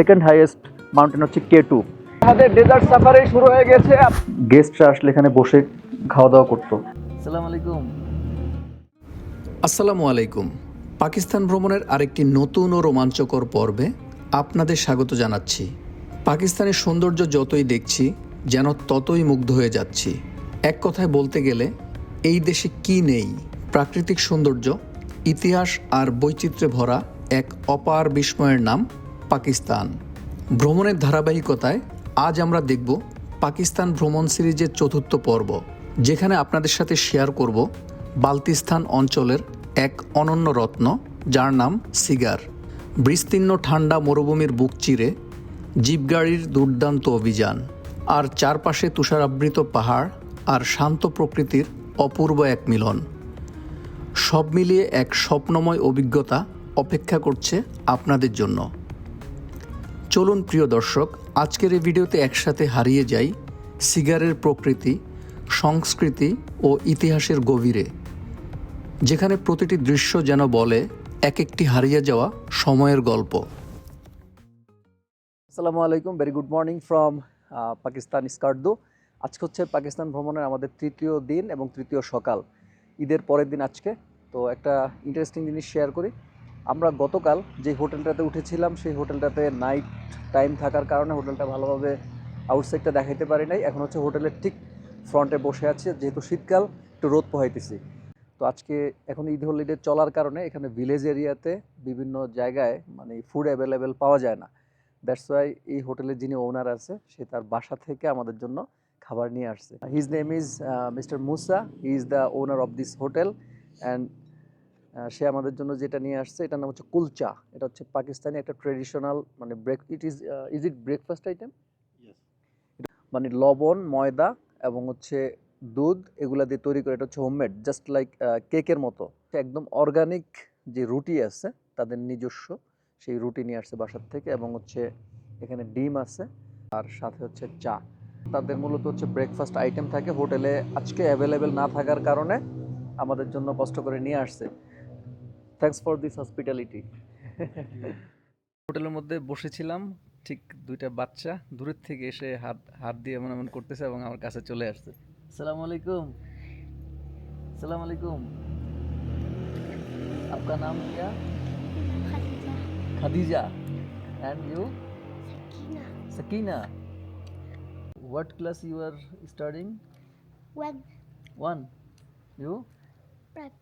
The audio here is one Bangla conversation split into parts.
সেকেন্ড হাইয়েস্ট মাউন্টেন হচ্ছে কে টু আমাদের ডেজার্ট সাফারি শুরু হয়ে গেছে। গেস্টরা আসলে এখানে বসে খাওয়া দাওয়া করতো। আসসালামু আলাইকুম। আসসালামু আলাইকুম। পাকিস্তান ভ্রমণের আরেকটি নতুন ও রোমাঞ্চকর পর্বে আপনাদের স্বাগত জানাচ্ছি। পাকিস্তানের সৌন্দর্য যতই দেখছি যেন ততই মুগ্ধ হয়ে যাচ্ছি। এক কথায় বলতে গেলে এই দেশে কি নেই? প্রাকৃতিক সৌন্দর্য ইতিহাস আর বৈচিত্র্যে ভরা এক অপার বিস্ময়ের নাম পাকিস্তান। ভ্রমণের ধারাবাহিকতায় আজ আমরা দেখব পাকিস্তান ভ্রমণ সিরিজের চতুর্থ পর্ব, যেখানে আপনাদের সাথে শেয়ার করব বালতিস্তান অঞ্চলের এক অনন্য রত্ন, যার নাম সিগার। বিস্তীর্ণ ঠান্ডা মরুভূমির বুক চিরে জিপগাড়ির দুর্দান্ত অভিযান, আর চারপাশে তুষারাবৃত পাহাড় আর শান্ত প্রকৃতির অপূর্ব এক মিলন। সব মিলিয়ে এক স্বপ্নময় অভিজ্ঞতা অপেক্ষা করছে আপনাদের জন্য। চলুন প্রিয় দর্শক, আজকের এই ভিডিওতে একসাথে হারিয়ে যাই সিগারের প্রকৃতি, সংস্কৃতি ও ইতিহাসের গভীরে, যেখানে প্রতিটি দৃশ্য যেন বলে এক একটি হারিয়ে যাওয়া সময়ের গল্প। আসসালামু আলাইকুম very good morning from Pakistan Skardu আজকে হচ্ছে পাকিস্তান ভ্রমণের আমাদের তৃতীয় দিন এবং তৃতীয় সকাল। ঈদের পরের দিন আজকে। তো একটা ইন্টারেস্টিং জিনিস শেয়ার করি। আমরা গতকাল যে হোটেলটাতে উঠেছিলাম, সেই হোটেলটাতে নাইট টাইম থাকার কারণে হোটেলটা ভালোভাবে আউটসাইডটা দেখাইতে পারি নাই। এখন হচ্ছে হোটেলের ঠিক ফ্রন্টে বসে আছে, যেহেতু শীতকাল, একটু রোদ পোহাইতেছি। তো আজকে এখন ঈদ হলিডে চলার কারণে এখানে ভিলেজ এরিয়াতে বিভিন্ন জায়গায় মানে ফুড অ্যাভেলেবেল পাওয়া যায় না। দ্যাটস ওয়াই এই হোটেলের যিনি ওনার আছে, সে তার বাসা থেকে আমাদের জন্য খাবার নিয়ে আসছে। His name is mister Musa he is the owner of this hotel and সে আমাদের জন্য যেটা নিয়ে আসছে এটার নাম হচ্ছে কুলচা। এটা হচ্ছে পাকিস্তানি একটা ট্রেডিশনাল মানে break it is is it breakfast item মানে লবণ ময়দা এবং হচ্ছে দুধ এগুলা দিয়ে তৈরি করে এটা হচ্ছে হোমমেড জাস্ট লাইক কেকের মতো। একদম অর্গানিক যে রুটি আছে তাদের নিজস্ব সেই রুটি নিয়ে আসছে বাসার থেকে এবং হচ্ছে এখানে ডিম আছে আর সাথে হচ্ছে চা। তাদের মূলত হচ্ছে ব্রেকফাস্ট আইটেম থাকে। হোটেলে আজকে অ্যাভেলেবেল না থাকার কারণে আমাদের জন্য কষ্ট করে নিয়ে আসছে। থ্যাঙ্কস ফর দিস হসপিটালিটি হোটেলের মধ্যে বসেছিলাম ঠিক দুইটা বাচ্চা দূরের থেকে এসে হাত হাত দিয়ে এমন এমন করতেছে এবং আমার কাছে চলে আসছে আসসালামু আলাইকুম আসসালামু আলাইকুম आपका नाम क्या Khadija Khadija and you Sakina sakina what class you are studying one one you prep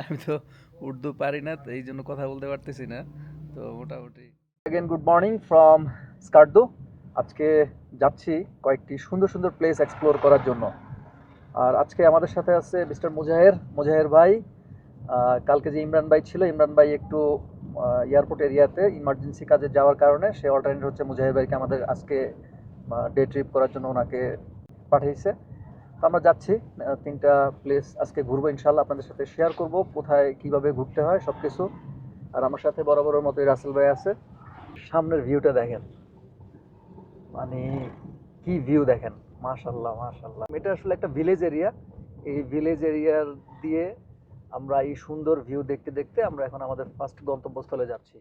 আমি তো উর্দু পারি না এই জন্য কথা বলতে পারতেছি না। তো মোটামুটি। Again good morning from Skardu আজকে যাচ্ছি কয়েকটি সুন্দর সুন্দর প্লেস এক্সপ্লোর করার জন্য। আর আজকে আমাদের সাথে আছে মিস্টার মুজাহের। মুজাহের ভাই কালকে যে ইমরান ভাই ছিল, ইমরান ভাই একটু এয়ারপোর্ট এরিয়াতে ইমার্জেন্সি কাজে যাওয়ার কারণে সে অল্টারনেট হচ্ছে মুজাহের ভাইকে আমাদের আজকে ডে ট্রিপ করার জন্য ওনাকে পাঠিয়েছে। তো আমরা যাচ্ছি তিনটা প্লেস আজকে ঘুরবো ইনশাল্লাহ আপনাদের সাথে শেয়ার করব, কোথায়, কীভাবে ঘুরতে হয় সব কিছু আর আমার সাথে বরাবরের মতোই রাসেল ভাই আছে। সামনের ভিউটা দেখেন। মানে কি ভিউ দেখেন? মাশাল্লাহ মাশাল্লাহ এটা আসলে একটা ভিলেজ এরিয়া এই ভিলেজ এরিয়ার দিয়ে আমরা এই সুন্দর ভিউ দেখতে দেখতে আমরা এখন আমাদের ফার্স্ট গন্তব্যস্থলে যাচ্ছি।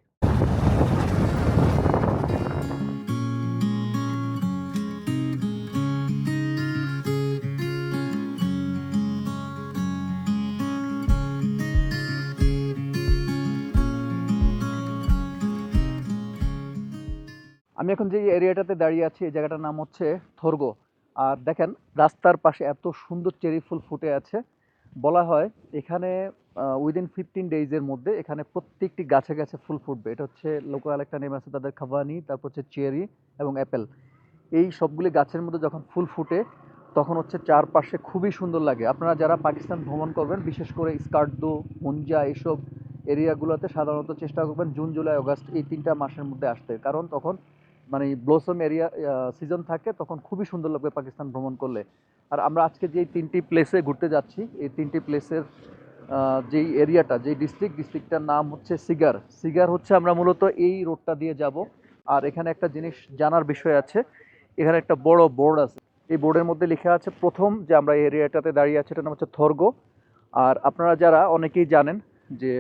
আমি এখন যে এরিয়াটাতে দাঁড়িয়ে আছি, এই জায়গাটার নাম হচ্ছে থর্গো। আর দেখেন, রাস্তার পাশে এত সুন্দর চেরি ফুল ফুটে আছে। বলা হয় এখানে উইদিন ফিফটিন ডেইজের মধ্যে এখানে প্রত্যেকটি গাছে গাছে ফুল ফুটবে। এটা হচ্ছে লোকাল একটা নেম আছে, তাদের খাবানি, তারপর হচ্ছে চেরি এবং অ্যাপেল এই সবগুলি গাছের মধ্যে যখন ফুল ফুটে, তখন হচ্ছে চারপাশে খুবই সুন্দর লাগে। আপনারা যারা পাকিস্তান ভ্রমণ করবেন, বিশেষ করে স্কার্দো মুঞ্জা এইসব এরিয়াগুলোতে সাধারণত চেষ্টা করবেন জুন, জুলাই আগস্ট এই তিনটা মাসের মধ্যে আসতে। কারণ তখন মানে ব্লসম এরিয়া সিজন থাকে, তখন খুবই সুন্দর লাগবে পাকিস্তান ভ্রমণ করলে। আর আমরা আজকে যে তিনটি প্লেসে ঘুরতে যাচ্ছি, এই তিনটি প্লেসের যেই এরিয়াটা যেই ডিস্ট্রিক্ট ডিস্ট্রিক্টটার নাম হচ্ছে সিগার সিগার হচ্ছে আমরা মূলত এই রোডটা দিয়ে যাব। আর এখানে একটা জিনিস জানার বিষয় আছে, এখানে একটা বড় বোর্ড আছে। এই বোর্ডের মধ্যে লেখা আছে, প্রথম যে আমরা এই এরিয়াটাতে দাঁড়িয়ে আছি এটার নাম হচ্ছে থর্গো। আর আপনারা যারা, অনেকেই জানেন যে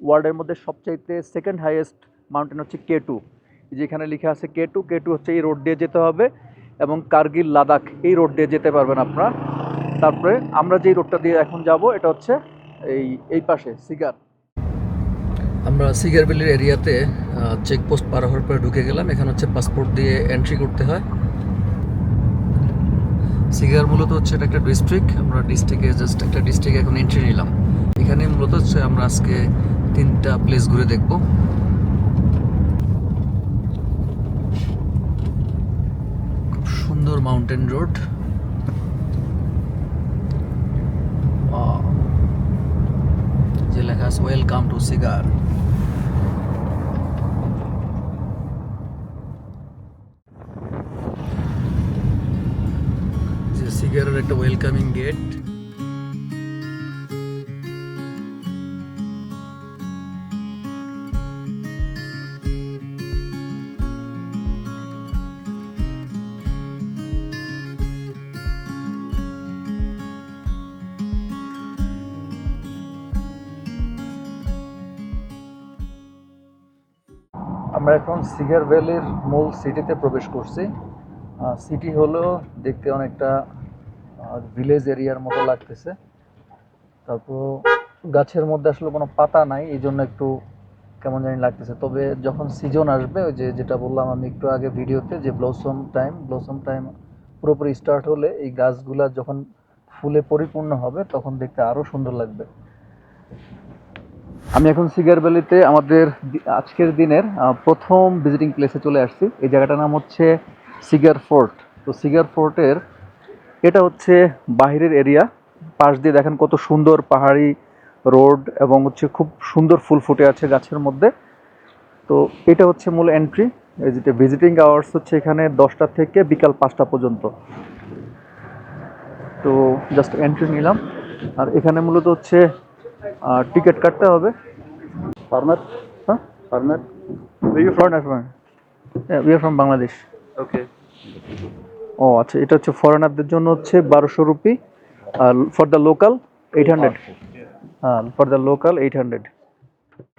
ওয়ার্ল্ডের মধ্যে সবচাইতে সেকেন্ড হাইয়েস্ট মাউন্টেন হচ্ছে কে টু এই যে এখানে লেখা আছে কে টু কে টু হচ্ছে এই রোড দিয়ে যেতে হবে এবং কার্গিল লাদাখ, এই রোড দিয়ে যেতে পারবেন আপনারা। তারপরে আমরা যেই রোডটা দিয়ে এখন যাব, এটা হচ্ছে এই এই পাশে সিগার আমরা সিগার ভ্যালির এরিয়াতে চেকপোস্ট পার হওয়ার পরে ঢুকে গেলাম। এখানে হচ্ছে পাসপোর্ট দিয়ে এন্ট্রি করতে হয়। সিগার মূলত হচ্ছে এটা একটা ডিস্ট্রিক্ট আমরা ডিস্ট্রিক্টে জাস্ট একটা ডিস্ট্রিক্টে এখন এন্ট্রি নিলাম। এখানে মূলত হচ্ছে আমরা আজকে তিনটা প্লেস ঘুরে দেখব খুব সুন্দর মাউন্টেন রোড যে লেখা আছে ওয়েলকাম টু সিগার যে সিগারের একটা ওয়েলকামিং গেট আমরা এখন সিগার ভ্যালির মূল সিটিতে প্রবেশ করছি। সিটি হলো দেখতে অনেকটা ভিলেজ এরিয়ার মতো লাগতেছে। তারপর গাছের মধ্যে আসলে কোনো পাতা নাই, এই জন্য একটু কেমন জানি লাগতেছে। তবে যখন সিজন আসবে, ওই যে যেটা বললাম আমি একটু আগে ভিডিওতে, যে ব্লসম টাইম ব্লসম টাইম পুরোপুরি স্টার্ট হলে এই গাছগুলা যখন ফুলে পরিপূর্ণ হবে, তখন দেখতে আরও সুন্দর লাগবে। আমি এখন সিগার ভ্যালিতে আমাদের আজকের দিনের প্রথম ভিজিটিং প্লেসে চলে আসছি। এই জায়গাটার নাম হচ্ছে সিগার ফোর্ট তো সিগার ফোর্টের এটা হচ্ছে বাহিরের এরিয়া পাশ দিয়ে দেখেন কত সুন্দর পাহাড়ি রোড এবং হচ্ছে খুব সুন্দর ফুল ফুটে আছে গাছের মধ্যে। তো এটা হচ্ছে মূল এন্ট্রি এই যেটা ভিজিটিং আওয়ার্স হচ্ছে এখানে দশটা থেকে বিকাল পাঁচটা পর্যন্ত। তো জাস্ট এন্ট্রি নিলাম। আর এখানে মূলত হচ্ছে টিকিট কাটতে হবে। Farmer? হ্যাঁ? Farmer? Foreigner foreigner we are from Bangladesh okay ও আচ্ছা এটা হচ্ছে ফরেনারদের জন্য হচ্ছে বারোশো rupee. R for the local eight hundred হ্যাঁ for the local eight hundred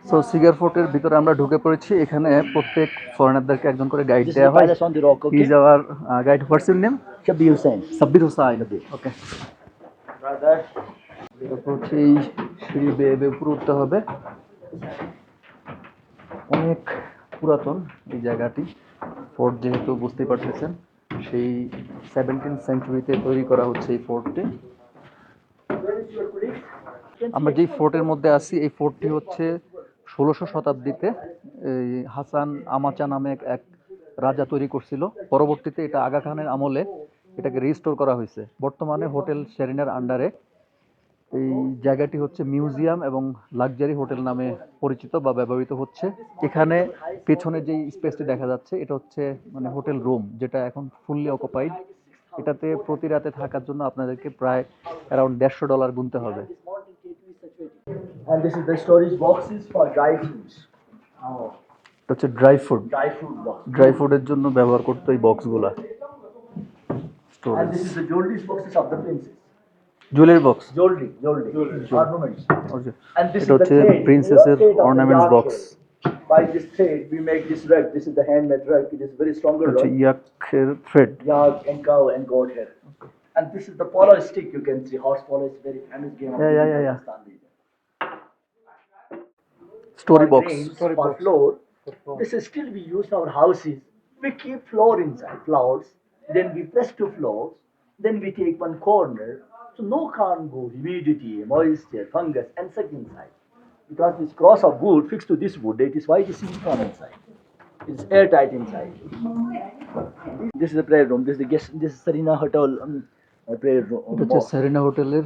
so Shigar ফোর্টের ভিতরে আমরা ঢুকে পড়েছি। এখানে প্রত্যেক ফরেনারদেরকে একজন করে গাইড দেওয়া হয়? Is our guide what's your name Shabir Hussain. Sabbir Hossain okay Brother. তারপর হচ্ছে সিঁড়ি বেয়ে বেয়ে উপরে উঠতে হবে। অনেক পুরাতন এই জায়গাটি। ফোর্ট যেহেতু বুঝতেই পারতেছেন, সেই সেভেন্টিন সেঞ্চুরিতে তৈরি করা হচ্ছে এই ফোর্টটি। আমরা যেই ফোর্টের মধ্যে আছি, এই ফোর্টটি হচ্ছে ষোলোশো শতাব্দীতে এই হাসান আমাচা নামে এক- রাজা তৈরি করছিল। পরবর্তীতে এটা আগা খানের আমলে এটাকে রিস্টোর করা হয়েছে। বর্তমানে হোটেল শেরিনার আন্ডারে জায়গাটি হচ্ছে মিউজিয়াম এবং লাক্সারি হোটেল নামে পরিচিত বা ব্যবহৃত হচ্ছে। এখানে পেছনে যেই স্পেসটি দেখা যাচ্ছে এটা হচ্ছে মানে হোটেল রুম যেটা এখন ফুললি অকুপাইড এটাতে প্রতি রাতে থাকার জন্য আপনাদেরকে প্রায় অ্যারাউন্ড দেড়শো ডলার গুনতে হবে। হচ্ছে ড্রাই ফুড. ড্রাই ফুডের জন্য ব্যবহার করতো এই বক্সগুলা storage Jewellery box Jewelry, jewelry, ornaments. And this এটা is the হচ্ছে thread. প্রিন্সেসের you know, thread of the ornaments dark box shade. By this thread, we make this rug. This is the handmade rug. It is very stronger হচ্ছে rug. ইয়াকের thread Yak and cow and goat hair. And this is the polo stick. You can see horse polo is very famous game. of Yeah, yeah, yeah, the yeah. Pakistan region. Story For box drains, for floor. This is still we use our houses. We keep floor inside, floors. Then we press two floors. Then we take one corner. So no can go humidity, moisture, fungus, and such inside. Because this cross of wood fixed to this wood, it is why it is silicon inside. It's airtight inside. This is the prayer room. This is the guest. This is Serena Hotel um, uh, prayer room. এটা হচ্ছে mosque. হোটেলের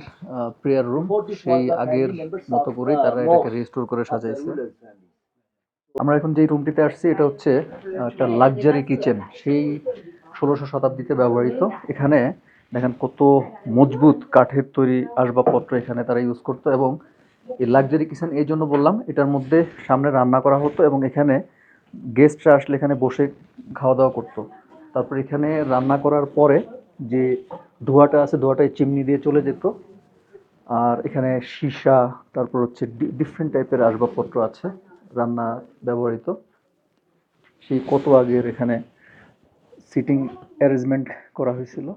প্রেয়ার রুম সেই আগের মতো করে তারা এটাকে রেস্টোর করে সাজাইছে আমরা এখন যেই রুমটিতে আসছি এটা হচ্ছে একটা লাক্সারি কিচেন সেই ষোলোশো শতাব্দীতে ব্যবহৃত এখানে দেখেন কত মজবুত কাঠের তৈরি আসবাবপত্র এখানে তারা ইউজ করতো এবং এই লাক্সারি কিচেন এই জন্য বললাম, এটার মধ্যে সামনে রান্না করা হতো এবং এখানে গেস্টরা আসলে এখানে বসে খাওয়া দাওয়া করতো। তারপর এখানে রান্না করার পরে যে ধোঁয়াটা আছে, ধোঁয়াটা এই চিমনি দিয়ে চলে যেত। আর এখানে সীসা, তারপর হচ্ছে ডিফারেন্ট টাইপের আসবাবপত্র আছে রান্না ব্যবহৃত। সেই কত আগের এখানে সিটিং অ্যারেঞ্জমেন্ট করা হয়েছিল।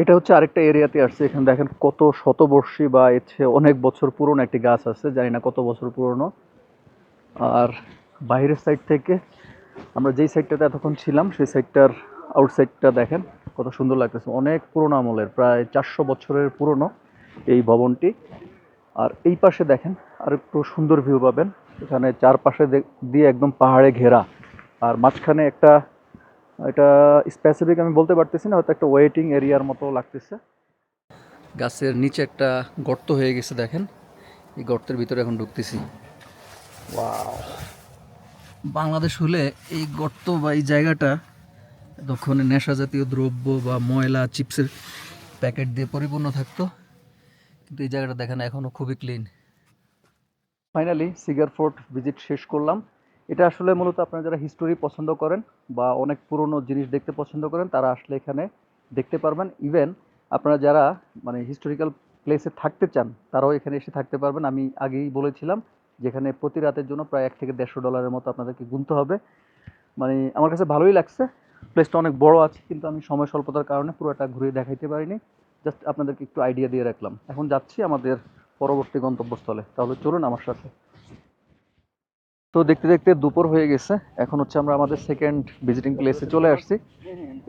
এটা হচ্ছে আরেকটা এরিয়াতে আসছে, এখানে দেখেন কত শতবর্ষী বা চেয়ে অনেক বছর পুরনো একটি গাছ আছে, জানি না কত বছর পুরনো। আর বাইরের সাইড থেকে আমরা যেই সাইডটাতে এতক্ষণ ছিলাম, সেই সাইডটার আউটসাইডটা দেখেন কত সুন্দর লাগতেছে। অনেক পুরনো আমলের, প্রায় চারশো বছরের পুরনো এই ভবনটি। আর এই পাশে দেখেন আর একটু সুন্দর ভিউ পাবেন, এখানে চারপাশে দিয়ে একদম পাহাড়ে ঘেরা। আর মাঝখানে একটা এটা স্পেসিফিক আমি বলতে পারতেছি না হয়তো একটা ওয়েটিং এরিয়ার মতো লাগতেছে। গাছের নিচে একটা গর্ত হয়ে গেছে দেখেন। এই গর্তের ভিতরে এখন ঢুকতেছি। ওয়াও বাংলাদেশ হলে এই গর্ত বা এই জায়গাটা তখন নেশা জাতীয় দ্রব্য বা ময়লা চিপসের প্যাকেট দিয়ে পরিপূর্ণ থাকতো। কিন্তু এই জায়গাটা দেখেন এখনও খুবই clean finally Shigar fort visit শেষ করলাম। এটা আসলে মূলত আপনারা যারা হিস্টোরি পছন্দ করেন বা অনেক পুরনো জিনিস দেখতে পছন্দ করেন, তারা আসলে এখানে দেখতে পারবেন। ইভেন আপনারা যারা মানে হিস্টোরিক্যাল প্লেসে থাকতে চান, তারাও এখানে এসে থাকতে পারবেন। আমি আগেই বলেছিলাম যেখানে প্রতি রাতের জন্য প্রায় এক থেকে দেড়শো ডলারের মতো আপনাদেরকে গুনতে হবে। মানে আমার কাছে ভালোই লাগছে। প্লেসটা অনেক বড় আছে, কিন্তু আমি সময় স্বল্পতার কারণে পুরোটা ঘুরে দেখাইতে পারিনি। জাস্ট আপনাদেরকে একটু আইডিয়া দিয়ে রাখলাম। এখন যাচ্ছি আমাদের পরবর্তী গন্তব্যস্থলে। তাহলে চলুন আমার সাথে। তো দেখতে দেখতে দুপুর হয়ে গেছে। এখন হচ্ছে আমরা আমাদের সেকেন্ড ভিজিটিং প্লেসে চলে আসছি।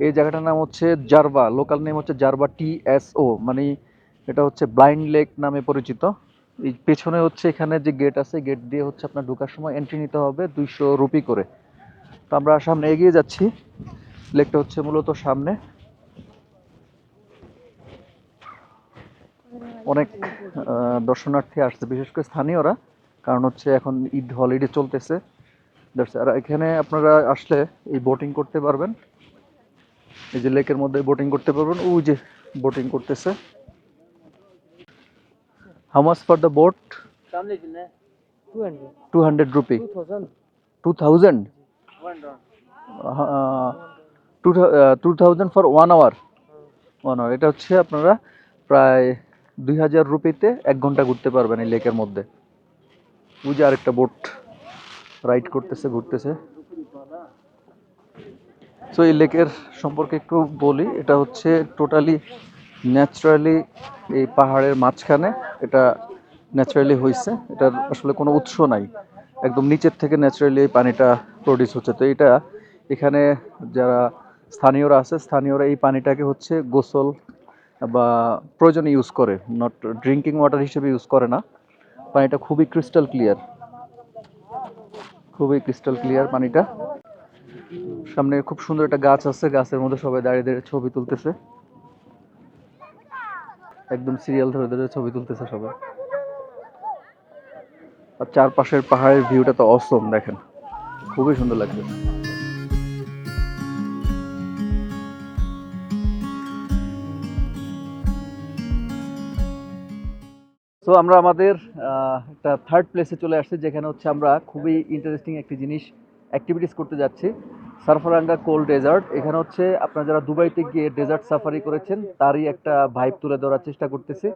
এই জায়গাটার নাম হচ্ছে জারবা। লোকাল নেম হচ্ছে জারবা ও মানে এটা হচ্ছে ব্লাইন্ড লেক নামে পরিচিত। এই পেছনে হচ্ছে এখানে যে গেট আছে গেট দিয়ে হচ্ছে আপনার ঢোকার সময় এন্ট্রি নিতে হবে দুইশো রুপি করে। তো আমরা সামনে এগিয়ে যাচ্ছি। লেকটা হচ্ছে মূলত সামনে। অনেক দর্শনার্থী আসছে, বিশেষ করে স্থানীয়রা। কারণ হচ্ছে এখন ঈদ হলিডে চলতেছে। দ্যাটস আর এখানে আপনারা আসলে এই বোটিং করতে পারবেন। এই যে লেকের মধ্যে বোটিং করতে পারবেন। ওই যে বোটিং করতেছে। Hamas for the boat two hundred rupees two thousand two thousand for one hour one hour এটা হচ্ছে আপনারা প্রায় দুই হাজার রুপিতে এক ঘণ্টা ঘুরতে পারবেন এই লেকের মধ্যে। ওই যে আরেকটা বোট রাইড করতেছে, ঘুরতেছে। সো এই লেকের সম্পর্কে একটু বলি, এটা হচ্ছে টোটালি ন্যাচারালি এই পাহাড়ের মাঝখানে এটা ন্যাচারালি হয়েছে এটার আসলে কোনো উৎস নাই। একদম নিচের থেকে ন্যাচারালি এই পানিটা প্রডিউস হচ্ছে। তো এটা এখানে যারা স্থানীয়রা আছে, স্থানীয়রা এই পানিটাকে হচ্ছে গোসল বা প্রয়োজনে ইউজ করে। নট ড্রিঙ্কিং ওয়াটার হিসেবে ইউজ করে না। পানিটা খুবই ক্রিস্টাল ক্লিয়ার খুবই ক্রিস্টাল ক্লিয়ার পানিটা। সামনে খুব সুন্দর একটা গাছ আছে, গাছের মধ্যে সবাই দাঁড়িয়ে দাঁড়িয়ে ছবি তুলতেছে। একদম সিরিয়াল ধরে ধরে ছবি তুলতেছে সবাই। আর চারপাশের পাহাড়ের ভিউটা তো অসম দেখেন। খুবই সুন্দর লাগছে। তো আমরা আমাদের একটা থার্ড প্লেসে চলে আসছি, যেখানে হচ্ছে আমরা খুবই ইন্টারেস্টিং একটি জিনিস অ্যাক্টিভিটিস করতে যাচ্ছি। সারফারাঙ্গা কোল্ড ডেজার্ট এখানে হচ্ছে আপনারা যারা দুবাইতে গিয়ে ডেজার্ট সাফারি করেছেন, তারই একটা ভাইব তুলে ধরার চেষ্টা করতেছি।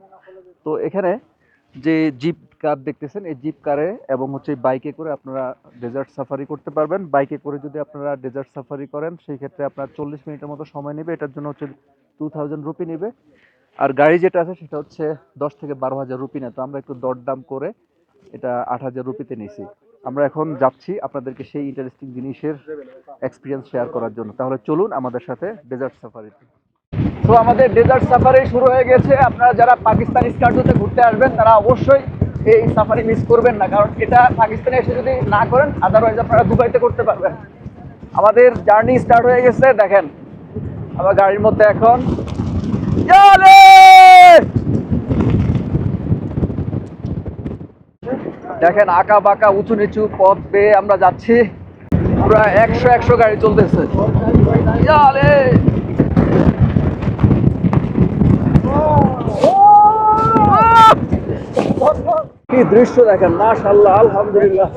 তো এখানে যে জিপ কার দেখতেছেন, এই জিপ কারে এবং হচ্ছে বাইকে করে আপনারা ডেজার্ট সাফারি করতে পারবেন। বাইকে করে যদি আপনারা ডেজার্ট সাফারি করেন, সেই ক্ষেত্রে আপনার চল্লিশ মিনিটের মতো সময় নেবে। এটার জন্য হচ্ছে টু থাউজেন্ড রুপি নেবে। আর গাড়ি যেটা আছে সেটা হচ্ছে দশ থেকে বারো হাজার রুপি নেয়। তো আমরা একটু দরদাম করে এটা আট হাজার রুপিতে নিছি। আমরা এখন যাচ্ছি আপনাদেরকে সেই ইন্টারেস্টিং জিনিসের এক্সপিরিয়েন্স শেয়ার করার জন্য। তাহলে চলুন আমাদের সাথে ডেজার্ট সাফারিতে তো। আমাদের ডেজার্ট সাফারি শুরু হয়ে গেছে। আপনারা যারা পাকিস্তান স্কার্ডোতে ঘুরতে আসবেন, তারা অবশ্যই এই সাফারি মিস করবেন না। কারণ এটা পাকিস্তানে এসে যদি না করেন আদারওয়াইজ আপনারা দুবাইতে করতে পারবেন। আমাদের জার্নি স্টার্ট হয়ে গেছে। দেখেন, আমার গাড়ির মধ্যে এখন দেখেন আঁকা বাঁকা উঁচু নিচু পথ বেয়ে আমরা যাচ্ছি। পুরা একশো একশো গাড়ি চলতেছে। চলে কি দৃশ্য দেখেন মাশাল্লাহ আলহামদুলিল্লাহ।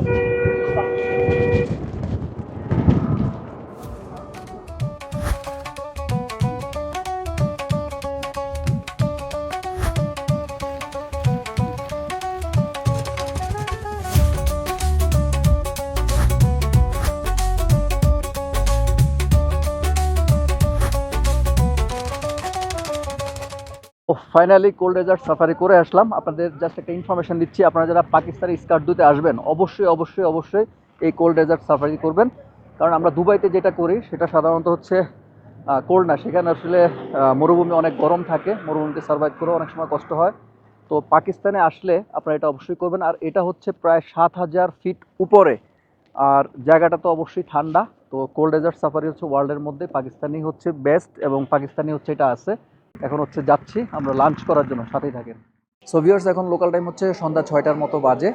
ফাইনালি কোল্ড ডেজার্ট সাফারি করে আসলাম। আপনাদের জাস্ট একটা ইনফরমেশন দিচ্ছি, আপনারা যারা পাকিস্তানি স্কার্ডুতে আসবেন, অবশ্যই অবশ্যই অবশ্যই এই কোল্ড ডেজার্ট সাফারি করবেন। কারণ আমরা দুবাইতে যেটা করি, সেটা সাধারণত হচ্ছে কোল্ড না। সেখানে আসলে মরুভূমি অনেক গরম থাকে, মরুভূমিতে সার্ভাইভ করে অনেক সময় কষ্ট হয়। তো পাকিস্তানে আসলে আপনারা এটা অবশ্যই করবেন। আর এটা হচ্ছে প্রায় সাত হাজার ফিট উপরে। আর জায়গাটা তো অবশ্যই ঠান্ডা। তো কোল্ড ডেজার্ট সাফারি হচ্ছে ওয়ার্ল্ডের মধ্যে। পাকিস্তানি হচ্ছে বেস্ট এবং পাকিস্তানি হচ্ছে এটা আছে। এখন হচ্ছে যাচ্ছি, আমরা লাঞ্চ করার জন্য, সাথেই থাকেন। সো ভিউয়ার্স এখন লোকাল টাইম হচ্ছে সন্ধ্যা ছয়টার মতো বাজে।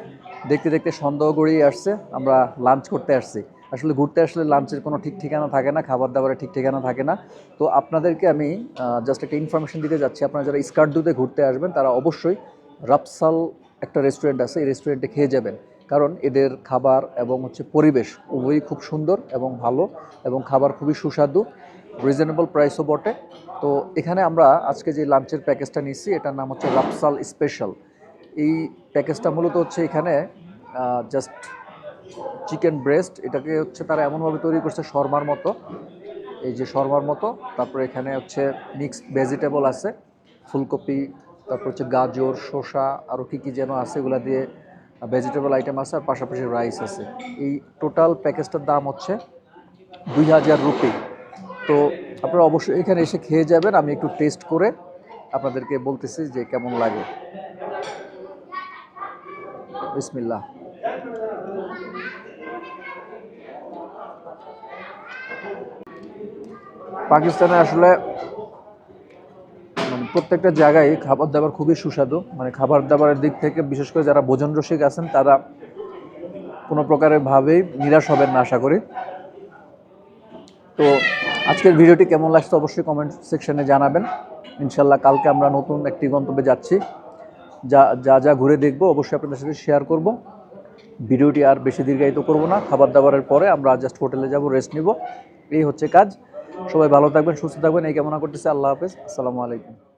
দেখতে দেখতে সন্দেহ গড়িয়ে আসছে, আমরা লাঞ্চ করতে আসছি। আসলে ঘুরতে আসলে লাঞ্চের কোনো ঠিক ঠিকানা থাকে না, খাবার দাবারের ঠিক ঠিকানা থাকে না। তো আপনাদেরকে আমি জাস্ট একটা ইনফরমেশন দিতে যাচ্ছি। আপনারা যারা স্কার্ডুতে ঘুরতে আসবেন, তারা অবশ্যই রাপসাল একটা রেস্টুরেন্ট আছে, এই রেস্টুরেন্টে খেয়ে যাবেন। কারণ এদের খাবার এবং হচ্ছে পরিবেশ উভয়ই খুব সুন্দর এবং ভালো এবং খাবার খুবই সুস্বাদু। রিজনেবল প্রাইসও বটে। তো এখানে আমরা আজকে যে লাঞ্চের প্যাকেজটা নিচ্ছি এটার নাম হচ্ছে রাপসাল স্পেশাল এই প্যাকেজটা মূলত হচ্ছে এখানে জাস্ট চিকেন ব্রেস্ট এটাকে হচ্ছে তারা এমনভাবে তৈরি করছে শর্মার মতো। এই যে শর্মার মতো, তারপরে এখানে হচ্ছে মিক্সড ভেজিটেবল আছে, ফুলকপি, তারপর হচ্ছে গাজর, শসা আরও কী কী যেন আছে, এগুলো দিয়ে ভেজিটেবল আইটেম আছে, আর পাশাপাশি রাইস আছে। এই টোটাল প্যাকেজটার দাম হচ্ছে দুই হাজার রুপি। তো আপনারা অবশ্যই এখানে এসে খেয়ে যাবেন। আমি একটু টেস্ট করে আপনাদেরকে বলতেছি যে কেমন লাগে। বিসমিল্লাহ। পাকিস্তানে আসলে মানে প্রত্যেকটা জায়গায় খাবার দাবার খুবই সুস্বাদু। মানে খাবার দাবারের দিক থেকে বিশেষ করে যারা ভোজন রসিক আছেন, তারা কোনো প্রকারের ভাবেই নিরাশ হবেন না, আশা করি। তো আজকের ভিডিওটি কেমন লাগছে অবশ্যই কমেন্ট সেকশনে জানাবেন। ইনশাল্লাহ কালকে আমরা নতুন একটি গন্তব্যে যাচ্ছি। যা যা যা ঘুরে দেখব অবশ্যই আপনাদের সাথে শেয়ার করব। ভিডিওটি আর বেশি দীর্ঘায়িত করব না। খাবার দাবারের পরে আমরা জাস্ট হোটেলে যাব রেস্ট নিব। এই হচ্ছে কাজ। সবাই ভালো থাকবেন, সুস্থ থাকবেন। এই কামনা করতেছি। আল্লাহ হাফেজ। আসসালামু আলাইকুম।